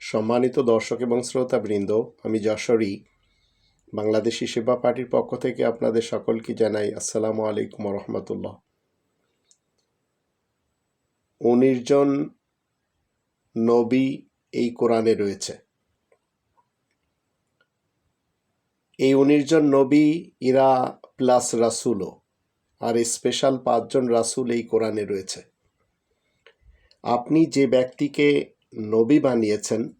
সম্মানিত দর্শক এবং শ্রোতাবৃন্দ, আমি যশোরী, বাংলাদেশি সেবা পার্টির পক্ষ থেকে আপনাদের সকলকে জানাই আসসালামু আলাইকুম রহমতুল্লাহ উনিশ জন নবী এই কোরআনে রয়েছে। এই উনিশ জন নবী, ইরা প্লাস রাসুলও, আর স্পেশাল পাঁচজন রাসুল এই কোরআনে রয়েছে। আপনি যে ব্যক্তিকে নবী বানিয়েছেন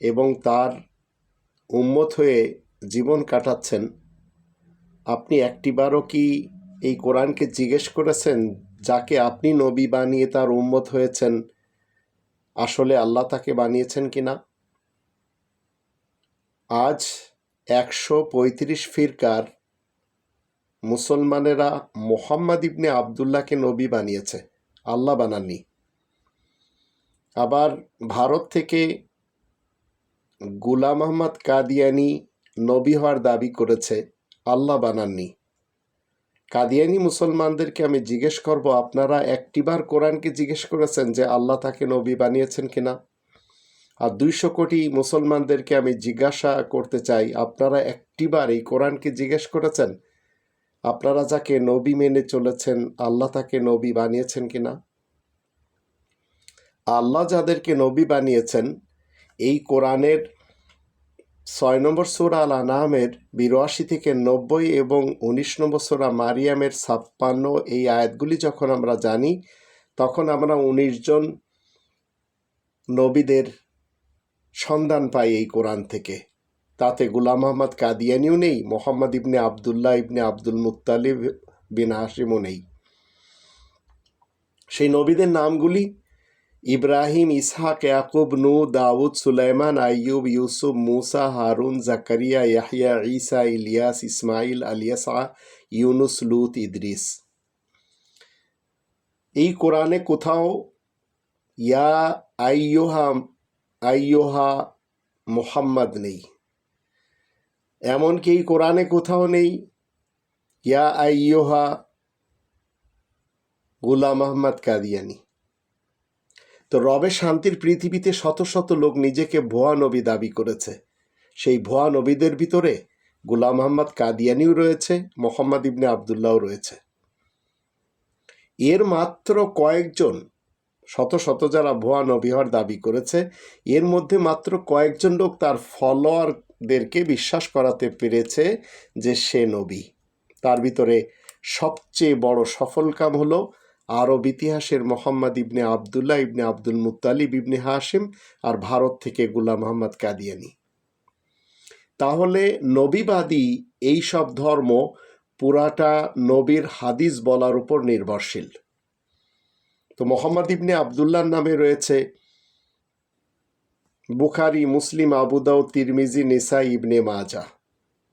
এবং তার উম্মত হয়ে জীবন কাটাচ্ছেন। আপনি একটিবারও কি এই কোরআনকে জিজ্ঞেস করেছেন যাকে আপনি নবী বানিয়ে তার উম্মত হয়েছেন? আসলে আল্লাহ তাকে বানিয়েছেন কি না আজ একশো পঁয়ত্রিশ ফিরকার মুসলমানেরা মোহাম্মদ ইবনে আবদুল্লাহকে নবী বানিয়েছে। আল্লাহ বানাননি। আবার ভারত থেকে গুলাম আহমদ কাদিয়ানি নবী হওয়ার দাবি করেছে, আল্লাহ বানাননি। কাদিয়ানি মুসলমানদেরকে আমি জিজ্ঞেস করব, আপনারা একটিবার কোরআনকে জিজ্ঞেস করেছেন যে আল্লাহ তাকে নবী বানিয়েছেন কিনা? আর দুইশো কোটি মুসলমানদেরকে আমি জিজ্ঞাসা করতে চাই, আপনারা একটিবার এই কোরআনকে জিজ্ঞেস করেছেন? আপনারা যাকে নবী মেনে চলেছেন, আল্লাহ তাকে নবী বানিয়েছেন কিনা? আল্লাহ যাদেরকে নবী বানিয়েছেন, এই কোরআনের ছয় নম্বর সোরা আল আনামের বিরাশি থেকে নব্বই এবং উনিশ নম্বর সোরা মারিয়ামের ছাপ্পান্ন এই আয়াতগুলি যখন আমরা জানি, তখন আমরা উনিশ জন নবীদের সন্ধান পাই এই কোরআন থেকে। তাতে গুলাম আহমদ কাদিয়ানিও নেই, মোহাম্মদ ইবনে আবদুল্লাহ ইবনে আব্দুল মুত্তালিব বিন হাসিমও নেই। সেই নবীদের নামগুলি ইব্রাহিম, ইসহাক, ইয়াকুব নু দাউদ, সুলাইমান, আইয়ুব, ইউসুফ, মুসা, হারুন, জাকারিয়া ইয়াহিয়া ঈসা, ইলিয়াস ইসমাইল আলিয়াসা, ইউনুস, লুত, ইদ্রিস। এই কোরআনে কোথাও, ইয়া আইয়োহা আইয়োহা মোহাম্মদ নেই। এমনকি এই কোরআনে কোথাও নেই, ইয়া আইয়োহা গুলাম আহমদ কাদিয়ানি। তো রবে শান্তির পৃথিবীতে শত শত লোক নিজেকে ভুয়া নবী দাবি করেছে। সেই ভুয়া নবীদের ভিতরে গুলাম আহমদ কাদিয়ানিও রয়েছে, মোহাম্মদ ইবনে আবদুল্লাহও রয়েছে। এর মাত্র কয়েকজন, শত শত যারা ভুয়া নবী হওয়ার দাবি করেছে, এর মধ্যে মাত্র কয়েকজন লোক তার ফলোয়ারদেরকে বিশ্বাস করাতে পেরেছে যে সে নবী। তার ভিতরে সবচেয়ে বড় সফল কাম হলো আরব ইতিহাসের মোহাম্মদ ইবনে আবদুল্লাহ ইবনে আব্দুল মুতালিব ইবনে হাসিম আর ভারত থেকে গুলাম মোহাম্মদ কাদিয়ানি। তাহলে নবীবাদী এই সব ধর্ম পুরাটা নবীর হাদিস বলার উপর নির্ভরশীল। তো মোহাম্মদ ইবনে আবদুল্লাহর নামে রয়েছে বুখারি, মুসলিম আবুদাউ তিরমিজি নিসা ইবনে মাজা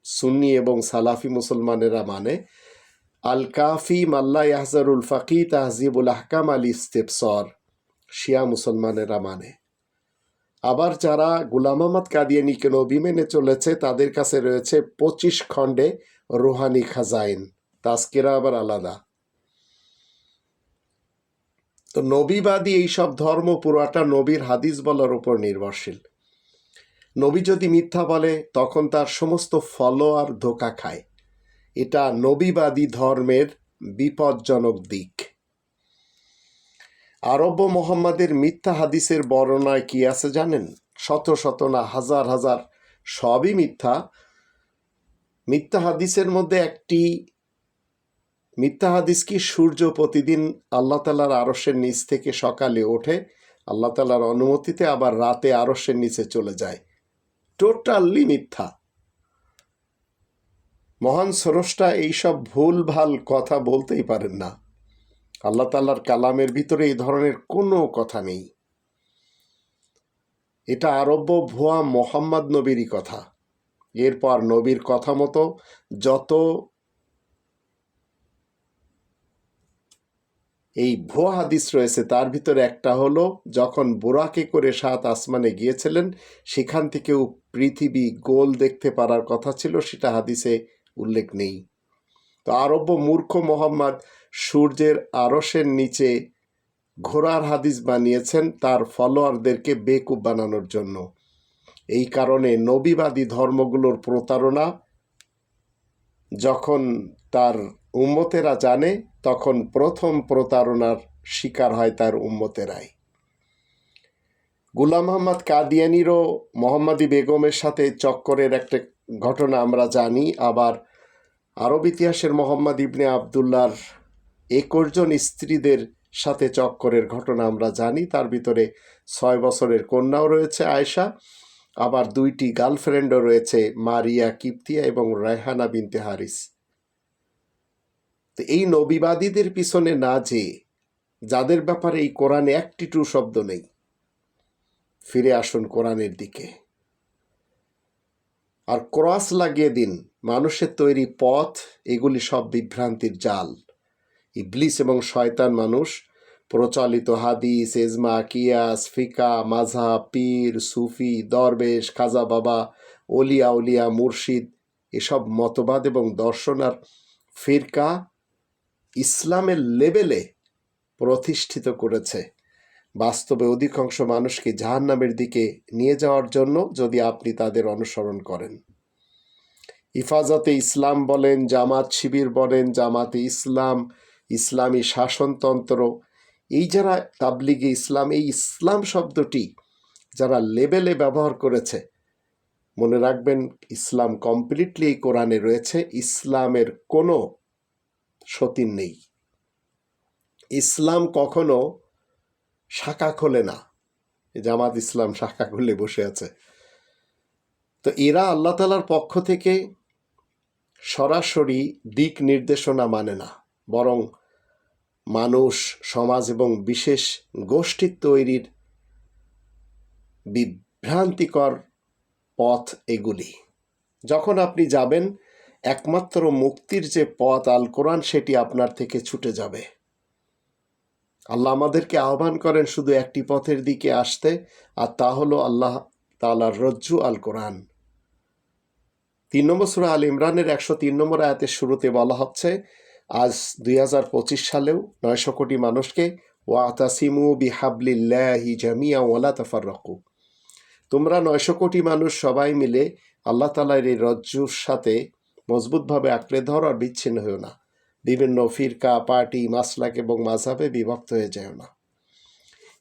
সুন্নি এবং সালাফি মুসলমানেরা মানে আল কাফি মাল্লা ইয়াহজারুল ফাকি তাহজিবুল আহকাম আল ইস্তেফসর শিয়া মুসলমানেরা মানে। আবার যারা গুলাম আহমদ কাদিয়ানিকে নবী মেনে চলেছে, তাদের কাছে রয়েছে পঁচিশ খণ্ডে রুহানি খাজাইন। তাস্কিরা আবার আলাদা। তো নবীবাদী এইসব ধর্ম পুরাটা নবীর হাদিস বলার উপর নির্ভরশীল। নবী যদি মিথ্যা বলে, তখন তার সমস্ত ফলোয়ার ধোকা খায়। এটা নবীবাদী ধর্মের বিপজ্জনক দিক। আরব মোহাম্মদের মিথ্যা হাদিসের বর্ণনায় কি আছে জানেন? শত শত না হাজার হাজার সবই মিথ্যা। মিথ্যা হাদিসের মধ্যে একটি মিথ্যা হাদিস কি সূর্য প্রতিদিন আল্লাহ তালার আরসের নিচ থেকে সকালে ওঠে, আল্লাহ তালার অনুমতিতে আবার রাতে আরসের নিচে চলে যায়। টোটালি মিথ্যা। মহান স্রষ্টা এইসব ভুল, ভালো কথা বলতেই পারেন না। আল্লাহ তাল্লার কালামের ভিতরে এই ধরনের কোনো কথা নেই। এটা আরব্য ভুয়া মোহাম্মদ নবীরই কথা। এরপর নবীর কথা মতো যত এই ভুয়া হাদিস রয়েছে, তার ভিতরে একটা হলো, যখন বোরাকে করে সাত আসমানে গিয়েছিলেন, সেখান থেকেও পৃথিবী গোল দেখতে পারার কথা ছিল, সেটা হাদিসে উল্লেখ নেই। তো আরব্য মূর্খ মোহাম্মদ সূর্যের আরসের নিচে ঘোড়ার হাদিস বানিয়েছেন তার ফলোয়ারদেরকে বেকুব বানানোর জন্য। এই কারণে নবীবাদী ধর্মগুলোর প্রতারণা যখন তার উম্মতেরা জানে, তখন প্রথম প্রতারণার শিকার হয় তার উম্মতেরাই। গুলাম মোহাম্মদ কাদিয়ানিরও মোহাম্মদী বেগমের সাথে চক্করের একটা ঘটনা আমরা জানি, আবার আরব ইতিহাসের মোহাম্মদ ইবনে আবদুল্লার একুশ জন স্ত্রীদের সাথে চক্করের ঘটনা আমরা জানি, তার ভিতরে ছয় বছরের কন্যাও রয়েছে আয়েশা, আবার দুইটি গার্লফ্রেন্ডও রয়েছে, মারিয়া কিপ্তিয়া এবং রায়হানা বিনতে হারিস। তো এই নবীবাদীদের পিছনে না যে যাদের ব্যাপারে এই কোরআনে একটি টু শব্দ নেই, ফিরে আসুন কোরআনের দিকে। আর ক্রস লাগিয়ে দিন। মানুষের তৈরি পথ, এগুলি সব বিভ্রান্তির জাল। ইবলিস এবং শয়তান মানুষ, প্রচলিত হাদিস, এজমা, কিয়াস, ফিকা মাঝা পীর, সুফি, দরবেশ, খাজা বাবা অলিয়া উলিয়া, মুর্শিদ, এসব মতবাদ এবং দর্শন আর ফিরকা ইসলামের লেভেলে প্রতিষ্ঠিত করেছে। বাস্তবে অধিকাংশ মানুষকে জাহান্নামের দিকে নিয়ে যাওয়ার জন্য যদি আপনি তাদের অনুসরণ করেন। ইফাজতে ইসলাম বলেন, জামাত শিবির বলেন, জামাতে ইসলাম, ইসলামী শাসনতন্ত্র, এই যারা তাবলিগে ইসলাম, এই ইসলাম শব্দটি যারা লেবেলে ব্যবহার করেছে, মনে রাখবেন ইসলাম কমপ্লিটলি এই কোরআনে রয়েছে, ইসলামের কোনো সতীন নেই। ইসলাম কখনো শাখা খোলে না। জামাত ইসলাম শাখা খুলে বসে আছে। তো এরা আল্লাহ তালার পক্ষ থেকে সরাসরি দিক নির্দেশনা মানে না, বরং মানুষ, সমাজ এবং বিশেষ গোষ্ঠীর তৈরির বিভ্রান্তিকর পথ এগুলি। যখন আপনি যাবেন, একমাত্র মুক্তির যে পথ আল কোরআন সেটি আপনার থেকে ছুটে যাবে। আল্লাহ আমাদেরকে আহ্বান করেন শুধু একটি পথের দিকে আসতে, আর তা হলো আল্লাহ তালার রজ্জু আল কোরআন। তিন নম্বর সুরা আল ইমরানের একশো তিন নম্বর আয়াতের শুরুতে বলা হচ্ছে, আজ দুই হাজার পঁচিশ সালেও নয়শো কোটি মানুষকে, ওয়াতাসিমু বিহাবলিল্লাহি জামিয়া ওয়ালা তাফাররাকু। তোমরা নয়শো কোটি মানুষ সবাই মিলে আল্লাহ তালার এই রজ্জুর সাথে মজবুতভাবে আঁকড়ে ধর আর বিচ্ছিন্ন হয়েও না। বিভিন্ন ফিরকা, পার্টি, মাসলাক এবং মাঝাবে বিভক্ত হয়ে যায় না।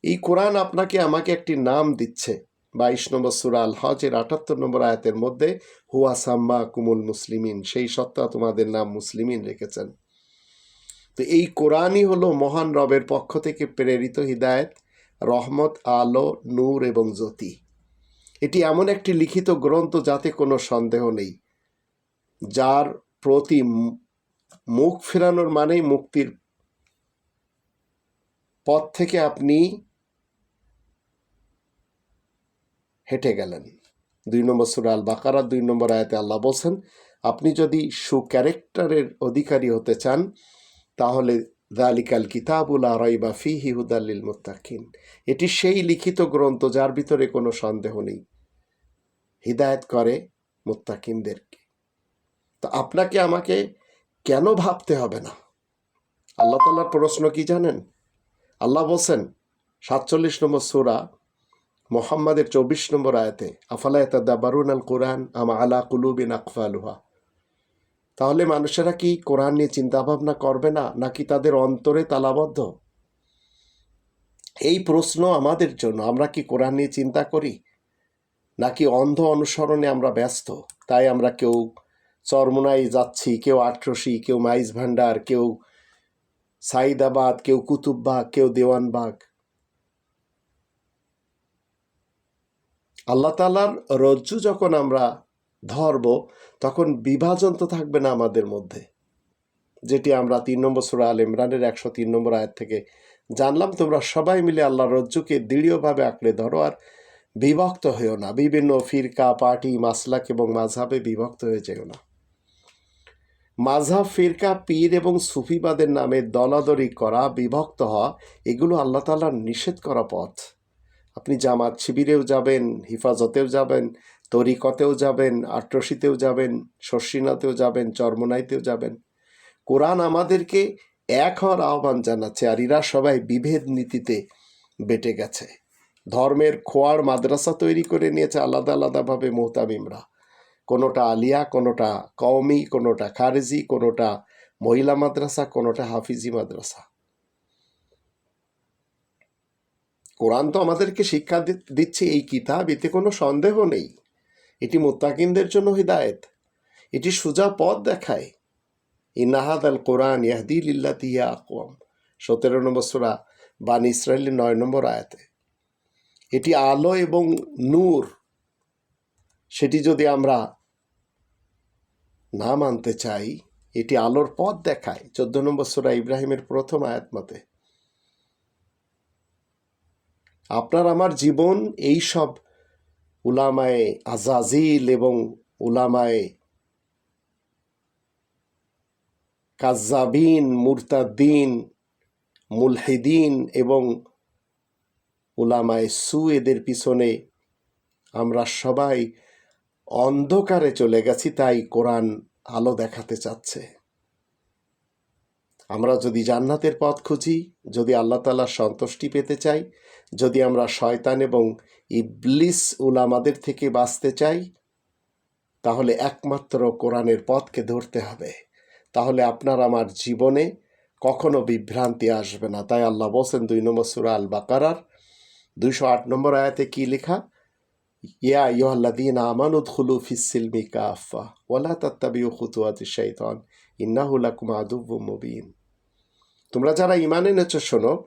এই কোরআন আপনাকে আমাকে একটি নাম দিচ্ছে। বাইশ নম্বর সুরা আল হজের আটাত্তর নম্বর আয়াতের মধ্যে, হুয়া সাম্মা কুমুল মুসলিমিন সেই সত্তা তোমাদের নাম মুসলিমিন রেখেছেন। তো এই কোরআনই হলো মহান রবের পক্ষ থেকে প্রেরিত হিদায়ত, রহমত, আলো, নূর এবং জ্যোতি। এটি এমন একটি লিখিত গ্রন্থ যাতে কোনো সন্দেহ নেই, যার প্রতি মুখ ফেরানোর মানেই মুক্তির পথ থেকে আপনি হেঁটে গেলেন। দুই নম্বর সুরাল বাকারার দুই নম্বর আয়াতে আল্লাহ বলছেন, আপনি যদি সু ক্যারেক্টারের অধিকারী হতে চান, তাহলে দালিকাল কিতাবুল আরাইবা ফি হিহুদাল্লিল মুত্তাকিন। এটি সেই লিখিত গ্রন্থ যার ভিতরে কোনো সন্দেহ নেই। হিদায়ত করে মুত্তাকিনদেরকে। তো আপনাকে আমাকে কেন ভাবতে হবে না? আল্লাহ তাল্লার প্রশ্ন কি জানেন? আল্লাহ বলছেন, সাতচল্লিশ নম্বর সুরা, মোহাম্মদের চব্বিশ নম্বর আয়াতে, আফালা দাবারুন আল কোরআন আমা আলা কুলুবিন আকফালুহা? তাহলে মানুষেরা কি কোরআন নিয়ে চিন্তাভাবনা করবে না, নাকি তাদের অন্তরে তালাবদ্ধ? এই প্রশ্ন আমাদের জন্য, আমরা কি কোরআন নিয়ে চিন্তা করি? নাকি অন্ধ অনুসরণে আমরা ব্যস্ত, তাই আমরা কেউ চরমোনাই যাচ্ছি, কেউ আটরসি, কেউ মাইজ ভান্ডার, কেউ সাইদাবাদ, কেউ কুতুববাগ, কেউ দেওয়ানবাগ। আল্লাহ তালার রজ্জু যখন আমরা ধরব, তখন বিভাজন তো থাকবে না আমাদের মধ্যে। যেটি আমরা তিন নম্বর সুরা আল ইমরানের একশো তিন নম্বর আয়ের থেকে জানলাম, তোমরা সবাই মিলে আল্লাহ রজ্জুকে দৃঢ়ভাবে আঁকড়ে ধরো আর বিভক্ত হয়েও না। বিভিন্ন ফিরকা, পার্টি, মাসলাক এবং মাঝহাবে বিভক্ত হয়ে যেও না। মাঝহাব ফিরকা পীর এবং সুফিবাদের নামে দলাদলি করা, বিভক্ত হওয়া, এগুলো আল্লাহ তালার নিষেধ করা পথ। আপনি জামাত শিবিরেও যাবেন, হিফাজতেও যাবেন, তরিকতেও যাবেন, আট্রসিতেও যাবেন শর্ষিনাতেও যাবেন, চর্মনাইতেও যাবেন। কোরআন আমাদেরকে এক হওয়ার আহ্বান জানাচ্ছে আর এরা সবাই বিভেদ নীতিতে বেটে গেছে। ধর্মের খোয়ার মাদ্রাসা তৈরি করে নিয়েছে আলাদা আলাদাভাবে মোহতামিমরা। কোনোটা আলিয়া, কোনোটা কওমি, কোনোটা খারেজি, কোনোটা মহিলা মাদ্রাসা, কোনোটা হাফিজি মাদ্রাসা। কোরআন তো আমাদেরকে শিক্ষা দিচ্ছে এই কিতাব, এতে কোনো সন্দেহ নেই। এটি মোত্তাকিনদের জন্য হিদায়েত। এটি সোজা পথ দেখায়। ইনাহাদ আল কোরআন ইয়াহদি লিল্লাতিয়া আকওয়াম। সতেরো নম্বর সুরা বান ইসরায়েলের নয় নম্বর আয়াতে। এটি আলো এবং নূর। সেটি যদি আমরা না মানতে চাই, এটি আলোর পথ দেখায়। চোদ্দ নম্বর সুরা ইব্রাহিমের প্রথম আয়াত মতে, আপনার আমার জীবন এই সব উলামায়ে আজাজিল এবং উলামায়ে কাজ্জাবিন, মুরতাদ্দিন, মুলহিদিন এবং উলামায়ে সু এদের পিছনে আমরা সবাই অন্ধকারে চলে গেছি, তাই কোরআন আলো দেখাতে চাচ্ছে। আমরা যদি জান্নাতের পথ খুঁজি, যদি আল্লাহ তালার সন্তুষ্টি পেতে চাই, যদি আমরা শয়তান এবং ইবলিস উলামাদের থেকে বাঁচতে চাই, তাহলে একমাত্র কোরআনের পথকে ধরতে হবে। তাহলে আপনার আমার জীবনে কখনো বিভ্রান্তি আসবে না। তাই আল্লাহ বলছেন দুই নম্বর সুরা আল বাকারার দুইশো আট নম্বর আয়াতে কি লেখা? তোমরা যারা ইমান এনেছ, শোনো,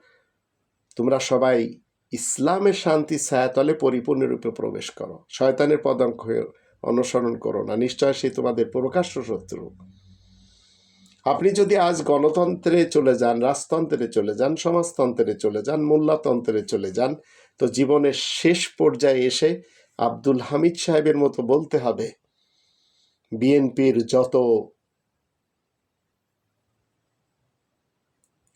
তোমরা সবাই ইসলামের শান্তি ছায়াতলে পরিপূর্ণরূপে প্রবেশ করো। শয়তানের পদাঙ্ক অনুসরণ করো না, নিশ্চয় সে তোমাদের প্রকাশ্য শত্রু। আপনি যদি আজ গণতন্ত্রে চলে যান, রাজতন্ত্রে চলে যান, সমাজতন্ত্রে চলে যান, মোল্লাতন্ত্রে চলে যান, তো জীবনের শেষ পর্যায়ে এসে আব্দুল হামিদ সাহেবের মতো বলতে হবে। বিএনপির যত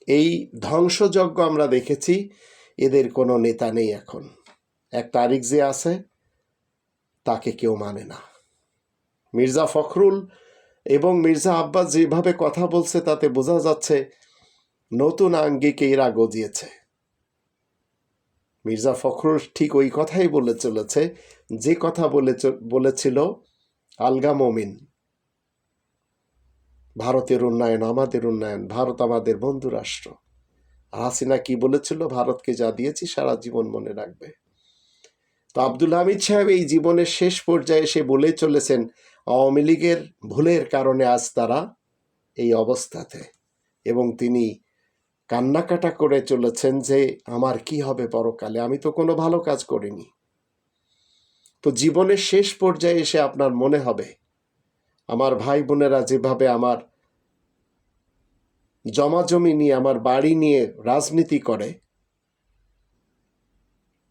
এই ধ্বংসযজ্ঞ আমরা দেখেছি, এদের কোনো নেতা নেই এখন। এক তারিখ যে আছে, তাকে কেউ মানে না। মির্জা ফখরুল এবং মির্জা আব্বাস যেভাবে কথা বলছে, তাতে বোঝা যাচ্ছে নতুন আঙ্গিকে এরা গজিয়েছে। মির্জা ফখরুল ঠিক ওই কথাই বলে চলেছে, যে কথা বলে বলেছিল, আলগা মমিন। ভারতের উন্নয়ন, আমাদের উন্নয়ন, ভারত আমাদের বন্ধু রাষ্ট্র। হাসিনা কি বলেছিল? ভারতকে যা দিয়েছি সারা জীবন মনে রাখবে। তো আব্দুল হামিদ সাহেব এই জীবনের শেষ পর্যায়ে এসে বলে চলেছেন, আওয়ামী লীগের ভুলের কারণে আজ তারা এই অবস্থাতে। এবং তিনি কান্নাকাটা করে চলেছেন যে, আমার কি হবে পরকালে? আমি তো কোনো ভালো কাজ করিনি। তো জীবনের শেষ পর্যায়ে এসে আপনার মনে হবে, আমার ভাই বোনেরা যেভাবে আমার জমাজমি নিয়ে, আমার বাড়ি নিয়ে রাজনীতি করে,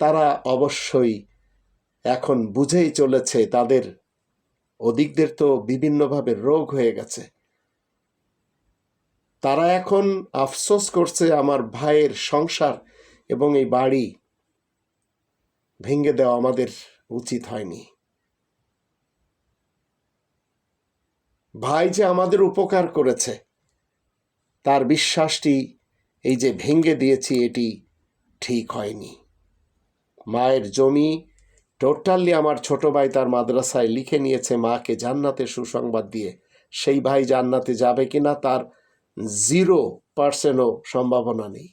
তারা অবশ্যই এখন বুঝেই চলেছে, তাদের অধিকদের তো বিভিন্নভাবে রোগ হয়ে গেছে। তারা এখন আফসোস করছে আমার ভাইয়ের সংসার এবং এই বাড়ি ভেঙে দেওয়া আমাদের উচিত হয়নি। ভাই যে আমাদের উপকার করেছে, তার বিশ্বাসটি এই যে ভেঙে দিয়েছি এটি ঠিক হয়নি। মায়ের জমি টোটালি আমার ছোট ভাই তার মাদ্রাসায় লিখে নিয়েছে, মাকে জান্নাতে সুসংবাদ দিয়ে, সেই ভাই জান্নাতে যাবে কিনা তার জিরো পার্সেন্টও সম্ভাবনা নেই।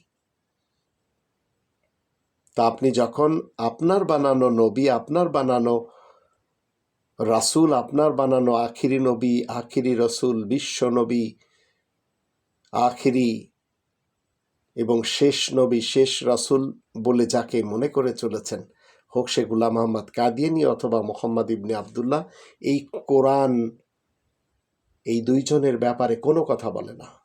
তা আপনি যখন আপনার বানানো নবী, আপনার বানানো রাসূল, আপনার বানানো আখিরি নবী, আখিরি রসুল, বিশ্ব নবী, আখিরি এবং শেষ নবী, শেষ রাসূল বলে যাকে মনে করে চলেছেন, হোক সে গুলাম আহমদ কাদিয়ানি অথবা মোহাম্মদ ইবনে আবদুল্লাহ, এই কোরআন এই দুইজনের ব্যাপারে কোনো কথা বলে না।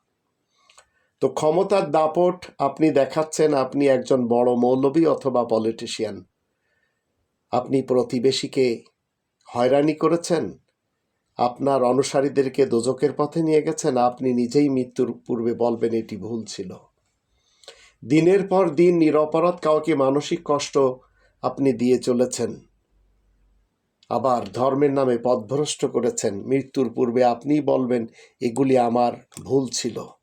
তো ক্ষমতার দাপট আপনি দেখাচ্ছেন আপনি একজন বড় মৌলবী অথবা পলিটিশিয়ান আপনি প্রতিবেশীকে হয়রানি করেছেন? আপনার অনুসারীদেরকে দোজকের পথে নিয়ে গেছেন? আপনি নিজেই মৃত্যুর পূর্বে বলবেন এটি ভুল ছিল। দিনের পর দিন নিরপরাধ কাউকে মানসিক কষ্ট আপনি দিয়ে চলেছেন। আবার ধর্মের নামে পথভ্রষ্ট করেছেন। মৃত্যুর পূর্বে আপনিই বলবেন, এগুলি আমার ভুল ছিল।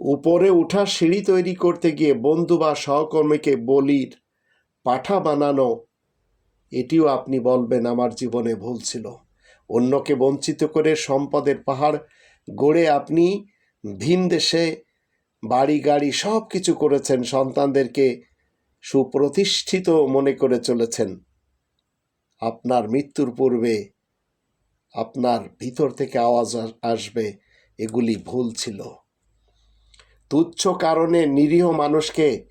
উপরে উঠার সিঁড়ি তৈরি করতে গিয়ে বন্ধু বা সহকর্মীকে বলির পাঠা বানানো, এটিও আপনি বলবেন আমার জীবনে ভুল ছিল। অন্যকে বঞ্চিত করে সম্পদের পাহাড় গড়ে আপনি ভিন দেশে বাড়ি, গাড়ি সব কিছু করেছেন, সন্তানদেরকে সুপ্রতিষ্ঠিত মনে করে চলেছেন। আপনার মৃত্যুর পূর্বে আপনার ভিতর থেকে আওয়াজ আসবে, এগুলি ভুল ছিল। তুচ্ছ কারণে নিরীহ মানুষকে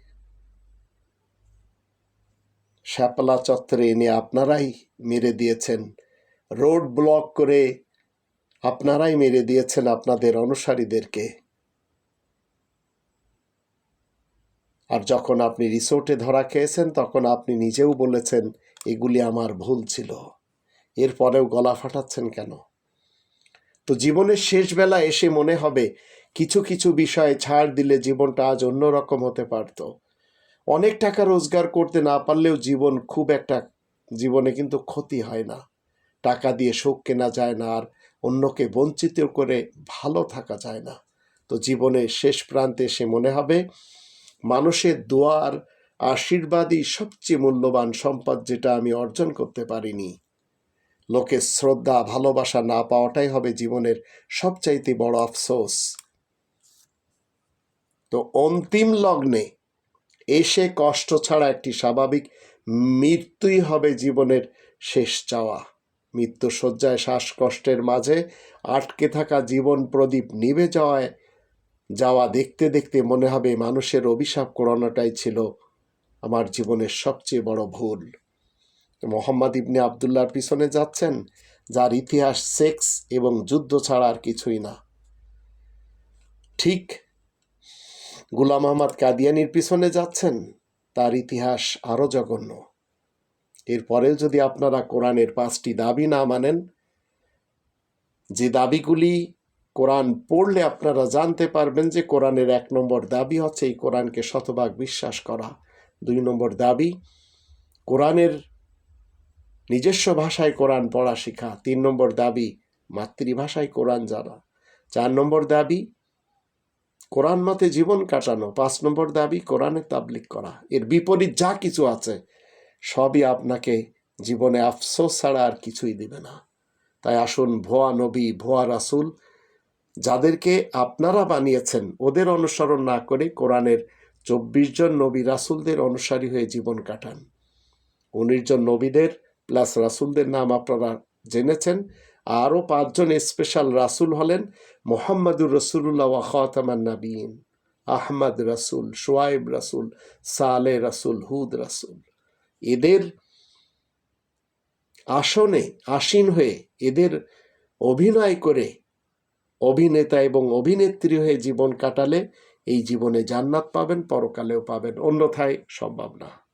শ্যাপলা চত্বরে এনে আপনারাই মেরে দিয়েছেন। রোড ব্লক করে আপনারাই মেরে দিয়েছেন আপনাদের অনুসারীদেরকে। আর যখন আপনি রিসোর্টে ধরা খেয়েছেন, তখন আপনি নিজেও বলেছেন, এগুলি আমার ভুল ছিল। এরপরেও গলা ফাটাচ্ছেন কেন? তো জীবনের শেষ বেলা এসে মনে হবে কিছু কিছু বিষয়ে ছাড় দিলে জীবনটা আজ অন্যরকম হতে পারত। অনেক টাকা রোজগার করতে না পারলেও জীবন খুব একটা, জীবনে কিন্তু ক্ষতি হয় না। টাকা দিয়ে শোক কেনা যায় না আর অন্যকে বঞ্চিত করে ভালো থাকা যায় না। তো জীবনের শেষ প্রান্তে এসে মনে হবে, মানুষের দোয়ার আশীর্বাদই সবচেয়ে মূল্যবান সম্পদ যেটা আমি অর্জন করতে পারিনি। লোকের শ্রদ্ধা, ভালোবাসা না পাওয়াটাই হবে জীবনের সবচাইতে বড় আফসোস। তো অন্তিম লগ্নে এসে কষ্ট ছাড়া একটি স্বাভাবিক মৃত্যুই হবে জীবনের শেষ চাওয়া। মৃত্যু শয্যায় শ্বাসকষ্টের মাঝে আটকে থাকা জীবন প্রদীপ নিভে যাওয়ায় যাওয়া দেখতে দেখতে মনে হবে মানুষের অভিশাপ করানোটাই ছিল আমার জীবনের সবচেয়ে বড় ভুল। মোহাম্মদ ইবনে আবদুল্লাহর পিছনে যাচ্ছেন, যার ইতিহাস সেক্স এবং যুদ্ধ ছাড়া আর কিছুই না। ঠিক গুলাম আহমদ কাদিয়ানির পিছনে যাচ্ছেন, তার ইতিহাস আরও জঘন্য। এরপরেও যদি আপনারা কোরআনের পাঁচটি দাবি না মানেন, যে দাবিগুলি কোরআন পড়লে আপনারা জানতে পারবেন যে কোরআনের এক নম্বর দাবি হচ্ছে এই কোরআনকে শতভাগ বিশ্বাস করা। দুই নম্বর দাবি, কোরআনের নিজস্ব ভাষায় কোরআন পড়া শেখা। তিন নম্বর দাবি, মাতৃভাষায় কোরআন জানা। চার নম্বর দাবি কোরআন মতে জীবন কাটানো। পাঁচ নম্বর দাবি, কোরআনে তাবলিক করা। এর বিপরীত যা কিছু আছে, সবই আপনাকে জীবনে আফসোস ছাড়া আর কিছুই দিবে না। তাই আসুন, ভুয়া নবী, ভুয়া রাসূল, যাদেরকে আপনারা বানিয়েছেন, ওদের অনুসরণ না করে কোরআনের চব্বিশ জন নবী রাসূলদের অনুসারী হয়ে জীবন কাটান। উনিশ জন নবীদের প্লাস রাসুলদের নাম আপনারা জেনেছেন। আরও পাঁচজন স্পেশাল রাসুল হলেন, মোহাম্মদুর রসুল্লাহ খাতামান নাবিয়িন, আহমদ রাসূল সোয়াইব রাসূল, সালে রাসূল, হুদ রাসূল। এদের আসনে, আসীন হয়ে এদের অভিনয় করে অভিনেতা এবং অভিনেত্রী হয়ে জীবন কাটালে এই জীবনে জান্নাত পাবেন, পরকালেও পাবেন, অন্যথায় সম্ভব না।